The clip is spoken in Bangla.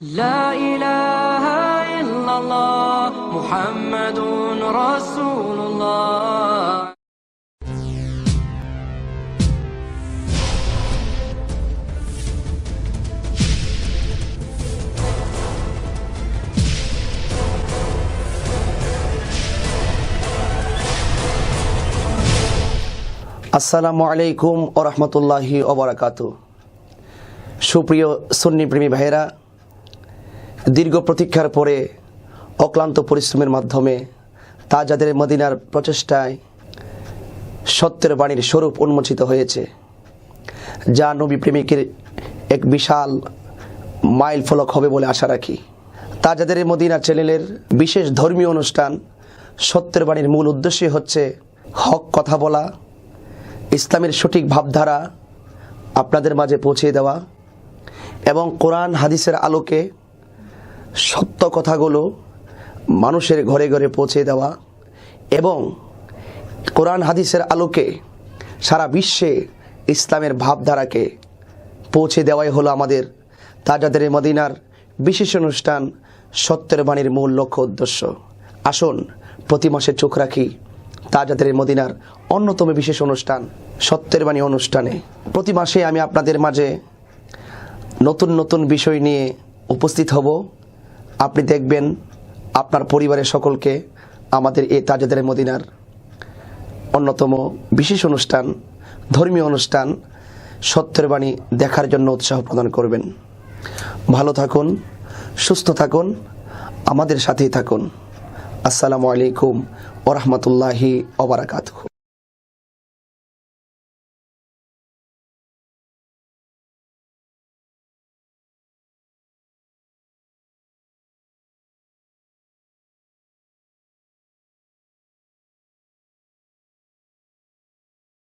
لا إله إلا الله محمد رسول الله আসসালামু আলাইকুম ও রহমতুল্লাহি ওবরাকাতু সুপ্রিয় সুন্নি প্রেমী ভাইয়েরা দীর্ঘ প্রতীক্ষার পরে অক্লান্ত পরিশ্রমের মাধ্যমে তাজাদের মদিনার প্রচেষ্টায় সত্যের বাণীর স্বরূপ উন্মোচিত হয়েছে, যা নবী প্রেমিকের এক বিশাল মাইল ফলক হবে বলে আশা রাখি। তাজাদের মদিনা চ্যানেলের বিশেষ ধর্মীয় অনুষ্ঠান সত্যের বাণীর মূল উদ্দেশ্যই হচ্ছে হক কথা বলা, ইসলামের সঠিক ভাবধারা আপনাদের মাঝে পৌঁছে দেওয়া এবং কোরআন, হাদিসের আলোকে সত্য কথাগুলো মানুষের ঘরে ঘরে পৌঁছে দেওয়া এবং কোরআন হাদিসের আলোকে সারা বিশ্বে ইসলামের ভাবধারাকে পৌঁছে দেওয়াই হলো আমাদের তাজাদের মদিনার বিশেষ অনুষ্ঠান সত্যের বাণীর মূল লক্ষ্য উদ্দেশ্য। আসুন, প্রতি মাসে চোখ রাখি তাজাদের মদিনার অন্যতম বিশেষ অনুষ্ঠান, সত্যের বাণী অনুষ্ঠানে। প্রতি মাসে আমি আপনাদের মাঝে নতুন নতুন বিষয় নিয়ে উপস্থিত হব। আপনি দেখবেন আপনার পরিবারের সকলকে আমাদের এই তাজাদের মদিনার অন্যতম বিশেষ অনুষ্ঠান, ধর্মীয় অনুষ্ঠান, সত্যের বাণী দেখার জন্য উৎসাহ প্রদান করবেন। ভালো থাকুন, সুস্থ থাকুন, আমাদের সাথেই থাকুন। আসসালামু আলাইকুম ওরহমতুল্লাহি ওবরাকাতহু